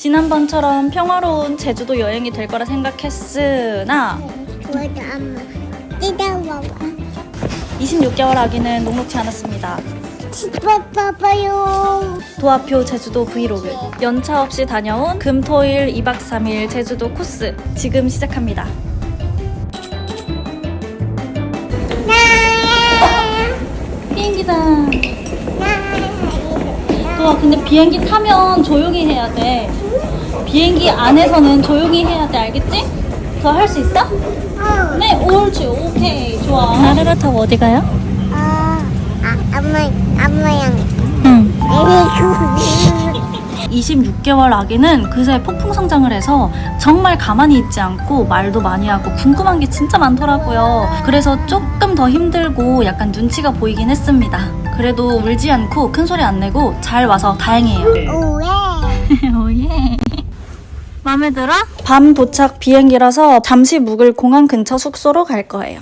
지난번처럼 평화로운 제주도 여행이 될 거라 생각했으나 좋아도 엄마 뜯어먹어 26개월 아기는 녹록지 않았습니다. 씹어봐봐요 도화표 제주도 브이로그 연차 없이 다녀온 금토일 2박 3일 제주도 코스 지금 시작합니다. 비행기다. 도아 근데 비행기 타면 조용히 해야 돼. 비행기 안에서는 조용히 해야 돼 알겠지? 더 할 수 있어? 어. 네 옳지 오케이 좋아. 나르르 타고 어디 가요? 아, 아, 엄마, 엄마랑 응. 에이구 26개월 아기는 그새 폭풍 성장을 해서 정말 가만히 있지 않고 말도 많이 하고 궁금한 게 진짜 많더라고요. 그래서 조금 더 힘들고 약간 눈치가 보이긴 했습니다. 그래도 울지 않고 큰 소리 안 내고 잘 와서 다행이에요. 마음에 들어? 밤 도착 비행기라서 잠시 묵을 공항 근처 숙소로 갈 거예요.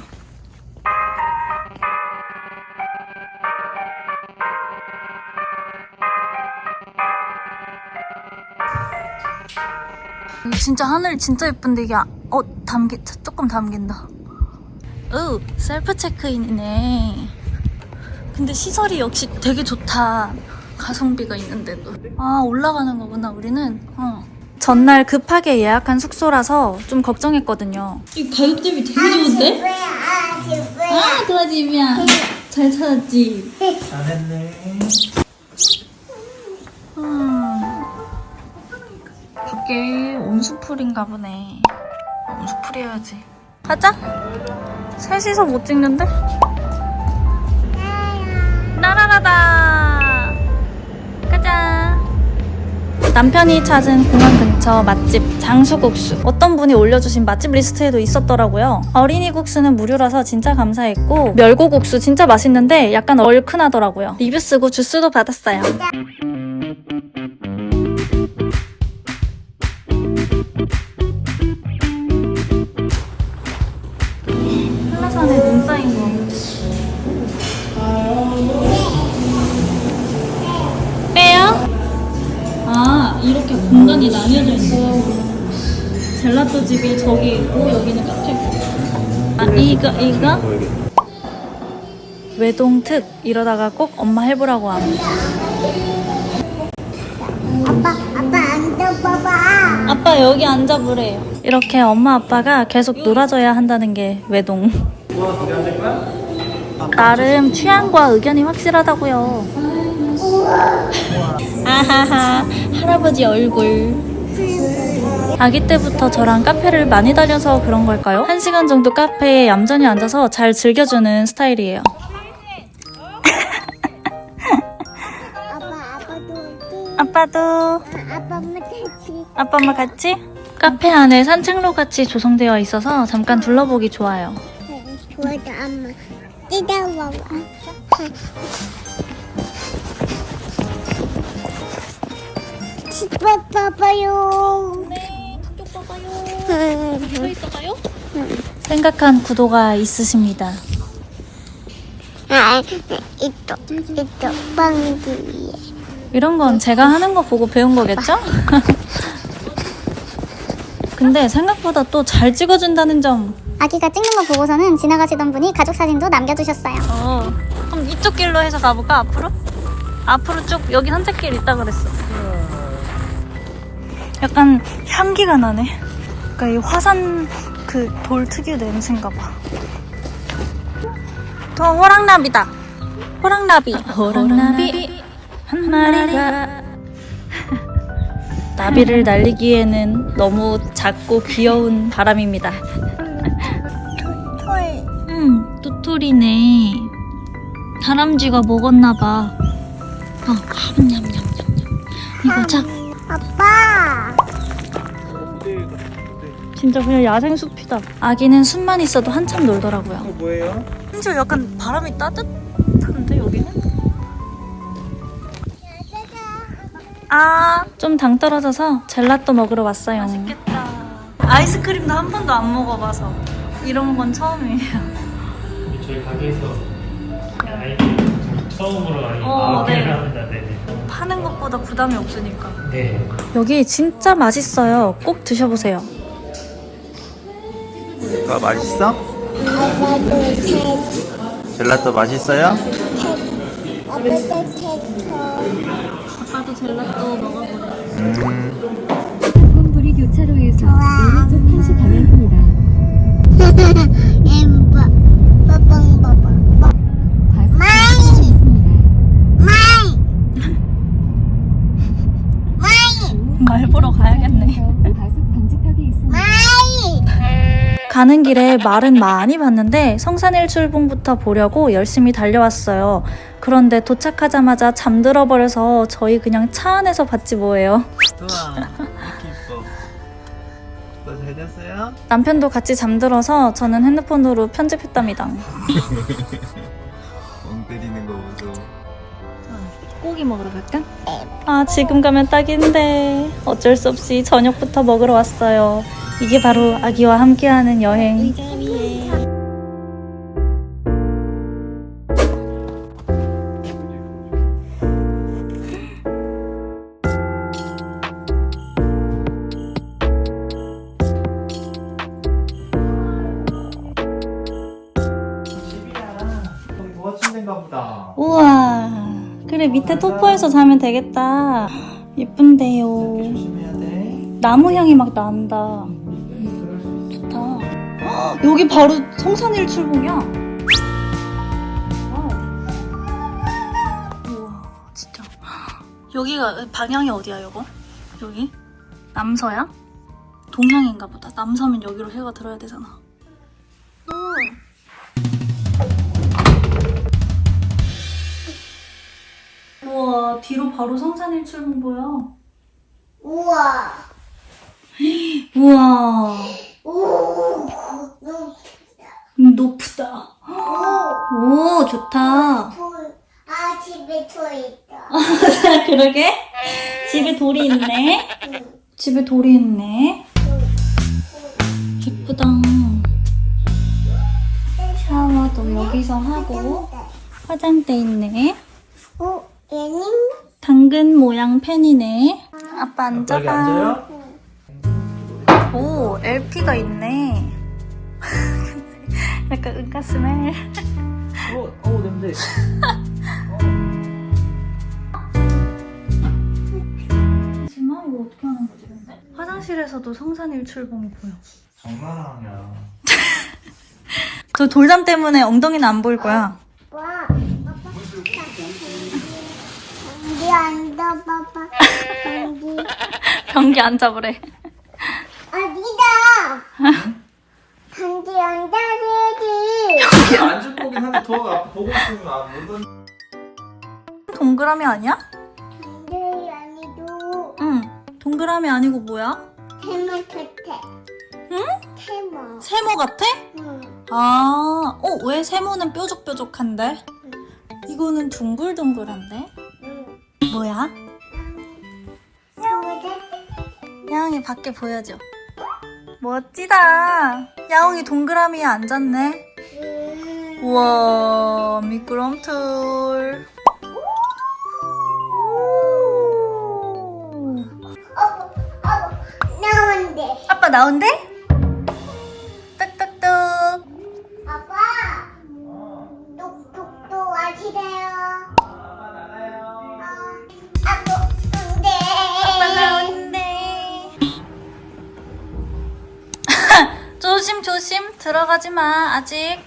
진짜 하늘 진짜 예쁜데 이게 아- 어 담기 조금 담긴다. 오 셀프 체크인이네. 근데 시설이 역시 되게 좋다. 가성비가 있는데도. 아 올라가는 거구나 우리는. 어. 전날 급하게 예약한 숙소라서 좀 걱정했거든요. 이 가격 대비 되게 좋은데? 아 집에 아 도와지면 잘 찾았지. 잘했네. 음. 밖에 온수풀인가 보네. 온수풀이어야지. 가자. 셋이서 못 찍는데? 나라라다. 남편이 찾은 공항 근처 맛집 장수국수. 어떤 분이 올려주신 맛집 리스트에도 있었더라고요. 어린이 국수는 무료라서 진짜 감사했고 멸고국수 진짜 맛있는데 약간 얼큰하더라고요. 리뷰 쓰고 주스도 받았어요. 이거? 외동특. 이러다가 꼭 엄마 해보라고 함. 아빠 아빠 앉아봐봐 아빠 여기 앉아보래요. 이렇게 엄마 아빠가 계속 놀아줘야 한다는 게 외동. 나름 취향과 의견이 확실하다고요. 아하하 할아버지 얼굴. 아기 때부터 저랑 카페를 많이 다녀서 그런 걸까요? 한 시간 정도 카페에 얌전히 앉아서 잘 즐겨주는 스타일이에요. 아빠 아빠도 아, 아빠 엄마 같이 아빠 엄마 같이? 카페 안에 산책로 같이 조성되어 있어서 잠깐 둘러보기 좋아요. 좋아도 엄마 네, 저쪽 봐봐요. 응. 서 있어봐요. 생각한 구도가 있으십니다. 아, 이또 이또 위에 이런 건 제가 하는 거 보고 배운 거겠죠? 근데 생각보다 또 잘 찍어준다는 점. 아기가 찍는 거 보고서는 지나가시던 분이 가족 사진도 남겨두셨어요. 어. 그럼 이쪽 길로 해서 가볼까 앞으로? 앞으로 쭉 여기 산책길 있다 그랬어. 약간 향기가 나네. 그러니까 이 화산 그 돌 특유 냄새인가 봐. 더 호랑나비다. 호랑나비. 호랑나비 한 마리가 나비를 날리기에는 너무 작고 귀여운 바람입니다. 털 응, 도토리네. 다람쥐가 먹었나 봐. 어, 냠냠냠냠냠. 이거 자, 아빠 진짜 그냥 야생 숲이다. 아기는 숲만 있어도 한참 놀더라고요. 이거 뭐예요? 심지어 약간 바람이 따뜻한데 여기는? 아, 좀 당 떨어져서 젤라또 먹으러 왔어요. 맛있겠다. 아이스크림도 한 번도 안 먹어봐서 이런 건 처음이에요. 저희 가게에서 아이들 처음으로 많이 어, 네. 합니다. 네. 파는 것보다 부담이 없으니까. 네. 여기 진짜 맛있어요. 꼭 드셔보세요. 아, 맛있어? 아빠도 책, 젤라또 맛있어요? 아빠도 책, 아빠도 젤라또 먹어보래. 음, 콩불이 교차로에서 오른쪽 1시 방향입니다. 엠버, 빠빵, 빠빵, 과속 마이! 방지턱이 있습니다. 마이! 마이! 말 보러 가야겠네. 가는 길에 말은 많이 봤는데 성산일출봉부터 보려고 열심히 달려왔어요. 그런데 도착하자마자 잠들어 버려서 저희 그냥 차 안에서 봤지 뭐예요. 우와, 이렇게 이뻐. 오빠 잘 잤어요? 남편도 같이 잠들어서 저는 핸드폰으로 편집했답니다. 고기 먹으러 갈까? 아 지금 가면 딱인데 어쩔 수 없이 저녁부터 먹으러 왔어요. 이게 바로 아기와 함께하는 여행. 그래 밑에 토퍼에서 자면 되겠다. 예쁜데요. 나무 향이 막 난다. 좋다. 헉, 여기 바로 성산일 출봉이야. 와우. 우와, 진짜. 여기가 방향이 어디야, 여거? 여기? 남서야? 동향인가 보다. 남서면 여기로 해가 들어야 되잖아. 우와, 뒤로 바로 성산일출봉 보여. 우와! 우와. 오! 너무 음, 높다. 오, 좋다. 돌. 아, 집에 돌 있다. 그러게? 집에 돌이 있네. 집에 돌이 있네. 예쁘다. 샤워도 여기서 하고 화장대 있네. 어, 얘는? 당근 모양 펜이네. 아빠 앉아봐. 앉아요? 오, LP가 있네. 약간 은가 스멜. 어, 어, 냄새. 하지만 이거 어떻게 하는 거지? 근데? 화장실에서도 성산 일출봉이 보여. 장난 아니야. 저 돌담 때문에 엉덩이는 안 보일 거야. 와. 경기 앉아봐봐. 경기. 변기 앉아보래. 아니다. 경기 앉아야지. 이게 앉을 거긴 한데 앞에 보고 있으면 안 못. 동그라미 아니야? 경기 아니도 응. 동그라미 아니고 뭐야? 테마 같아. 응? 테마. 세모 같아? 응. 아, 어, 왜 세모는 뾰족뾰족한데? 이거는 둥글둥글한데? 응. 뭐야? 야옹이 밖에 보여줘. 멋지다. 야옹이 동그라미에 앉았네. 음. 우와, 미끄럼틀. 오. 어, 어, 나온대. 아빠 나온대? 뚝뚝뚝. 아빠. 똑똑똑 와시래요. 심 조심 들어가지 마 아직.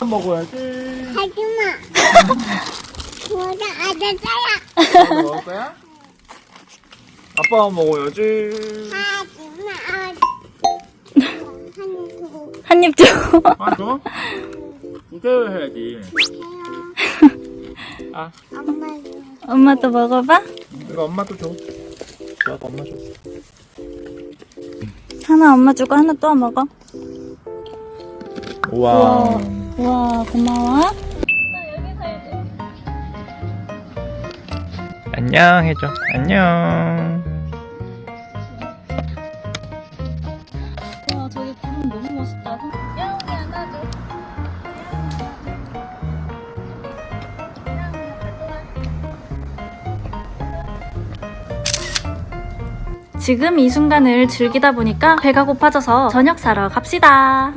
먹어야지. 하지마. 뭐다 아저씨야. 먹을 거야? 아빠가 먹어야지. 하지마. 한두 한입 줘. 아, 줘? 두개를 해야지. 아, 엄마 엄마도 먹어봐. 이거 엄마도 줘. 좋아, 엄마 줘. 하나 엄마 주고 하나 또 먹어. 우와. 우와 고마워. 안녕 해줘. 안녕. 와 저기 구름 너무 멋있다. 야옹이 안아줘. 지금 이 순간을 즐기다 보니까 배가 고파져서 저녁 사러 갑시다.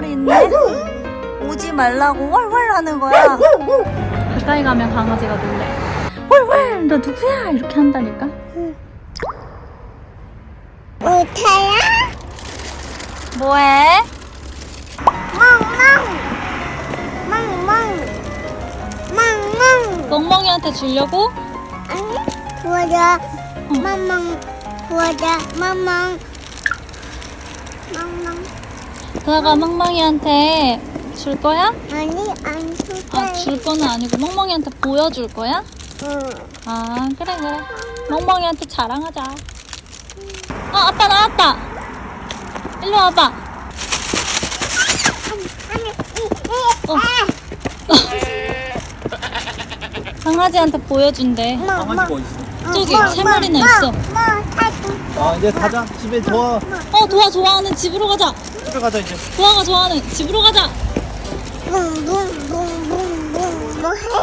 마리 있네. 오지 말라고 월월 하는 거야. 가까이 가면 강아지가 놀래. 월월, 너 누구야? 이렇게 한다니까. 우타야 뭐해? 멍멍 멍멍 멍멍 멍멍이한테 주려고? 아니 부어줘 멍멍 부어줘 멍멍 멍멍 그아가 멍멍이한테 줄 거야? 아니 안 줄게 아, 줄 거는 아니고 멍멍이한테 보여줄 거야? 응. 아, 그래, 그래. 멍멍이한테 자랑하자. 어, 아빠 나왔다. 일로 와봐. 어. 강아지한테 보여준대. 강아지가 어딨어? 저기 세 마리나 있어. 아, 이제 가자. 집에 도와. 어, 도아 좋아하는 집으로 가자. 집에 가자, 이제. 도아가 좋아하는 집으로 가자. 뭐 해요?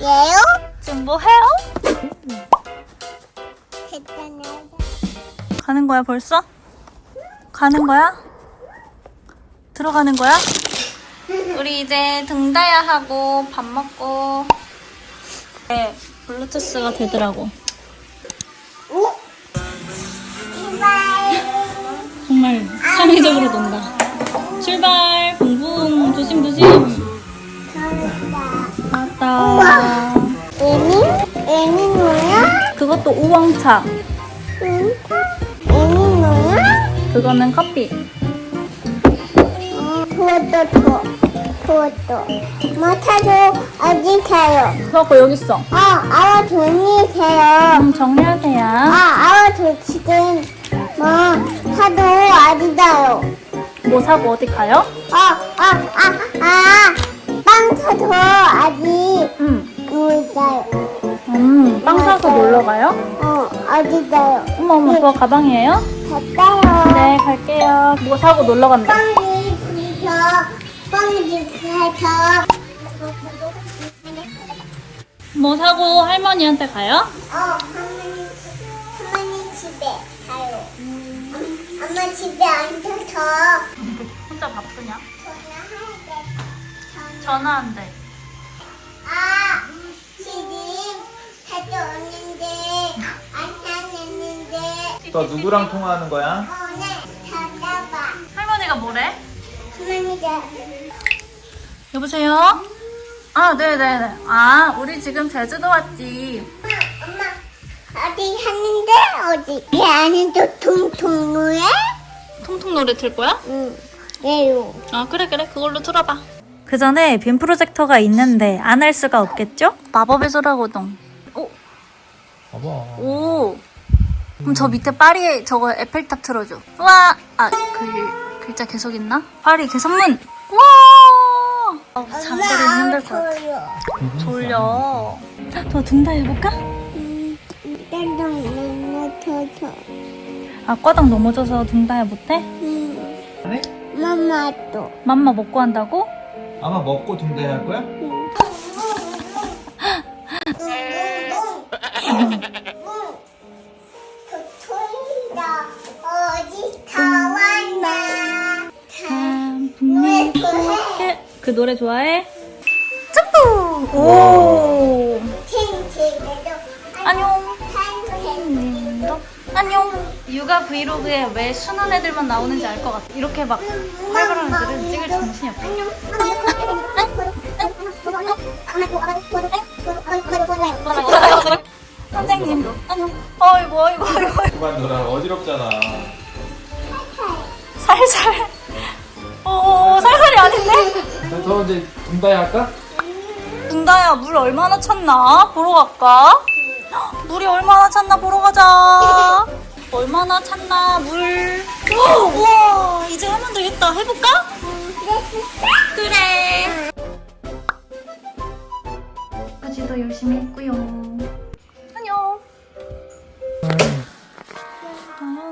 예요? 지금 뭐 해요? 했잖아 가는 거야, 벌써? 가는 거야? 들어가는 거야? 우리 이제 등다야 하고 밥 먹고 네, 블루투스가 되더라고. 정말 창의적으로 논다. 출발! 붕붕! 조심 조심! 맞다. 애니? 애니 뭐야? 그것도 우엉차. 응? 애니 뭐야? 그거는 커피. 어, 그것도 더 그것도 뭐 타줘 어디 타요? 그거 여기 있어. 아 아와 돈이 세요 음, 정리하세요. 아 아와 돈 지금 뭐 타도 어디다요? 뭐 사고 어디 가요? 아 아 아 아빵 타도 아직 음, 어디다요? 음, 빵 사서 놀러 가요? 어 어디다요? 어머, 어머, 그거 가방이에요? 갔다요 네, 갈게요. 뭐 사고 놀러 간다. 빵이 부서 빵이 부서 뭐 사고 할머니한테 가요? 어, 엄마 집에 앉아서 혼자 바쁘냐? 전화하게. 전화한대. 아, 지금 가져오는데 안 찾았는데. 너 누구랑 통화하는 거야? 어, 네, 찾아봐. 할머니가 뭐래? 할머니가 여보세요? 아, 네네네. 아, 우리 지금 제주도 왔지. 엄마, 엄마 어디 하는데 어디? 내 안은 또 통통 노래? 통통 노래 틀 거야? 응, 예요. 아, 그래, 그래. 그걸로 틀어봐. 그 전에 빔 프로젝터가 있는데 안 할 수가 없겠죠? 마법의 소라고동. 오, 봐봐. 오. 그럼 저 밑에 파리에 저거 에펠탑 틀어줘. 와! 아, 글, 글자 계속 있나? 파리 개선문! 와! 어, 장거리 힘들 것 같아. 졸려. 더 등다 해볼까? 일단 너무 터져. 아, 꽈당 넘어져서 등다야 못해? 응. 네? 엄마 또. 맘마 먹고 한다고? 아마 먹고 등대할 거야? 도토리다 어디 다 왔나? 참, 분명 좋아해? 그 노래 좋아해? 점프! 오! 안녕. 안녕. 육아 브이로그에 왜 순한 애들만 나오는지 알 것 같아. 이렇게 막 활발한 애들은 찍을 정신이 없어. 선생님. 안녕. 어이구, 어이구, 어이구. 그만 놀아. 어지럽잖아. 살살. 어, 살살이 아닌데? 저 이제 분다이 할까? 은다야, 물 얼마나 찼나? 보러 갈까? 헉, 물이 얼마나 찼나 보러 가자. 얼마나 찼나, 물. 헉, 우와, 이제 하면 되겠다. 해볼까? 그래. 까지도 열심히 했고요. 안녕.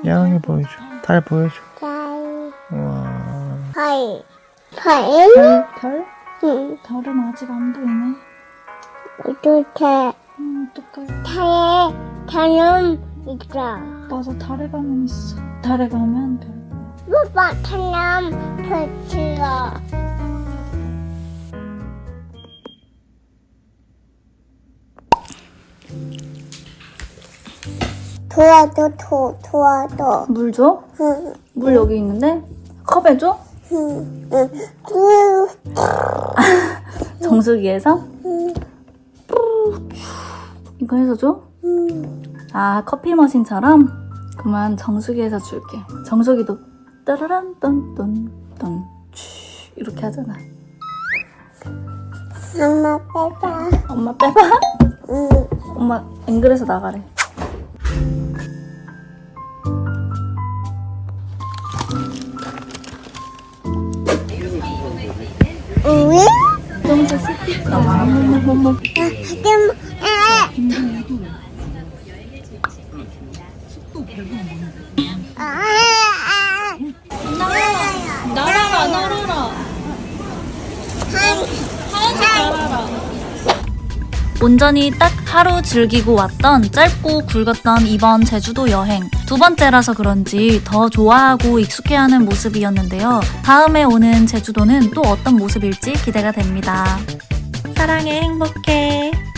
야영이 보여줘. 달 보여줘. 잘. 우와. 발. 발? 별? 응. 별은 아직 안 보이네. 이렇게 음, 어떡해. 달에 달은 있어. 맞아, 달에 가면 있어. 달에 가면 별. 오빠 달은 펼치어. 도와줘, 도, 도와줘. 물 줘? 응, 물 여기 있는데? 컵에 줘? 응, 응. 응. 정수기에서? 응. 이거 해서 줘? 아, 커피 머신처럼? 그만 정수기에서 줄게. 정수기도 따라란 딴딴딴 이렇게 하잖아. 엄마 빼봐. 엄마 빼봐. 응. 엄마 앵글에서 나가래. 우리? 너무 잘 씻겠다. 좀, 온전히 딱 하루 즐기고 왔던 짧고 굵었던 이번 제주도 여행. 두 번째라서 그런지 더 좋아하고 익숙해하는 모습이었는데요. 다음에 오는 제주도는 또 어떤 모습일지 기대가 됩니다. 사랑해, 행복해.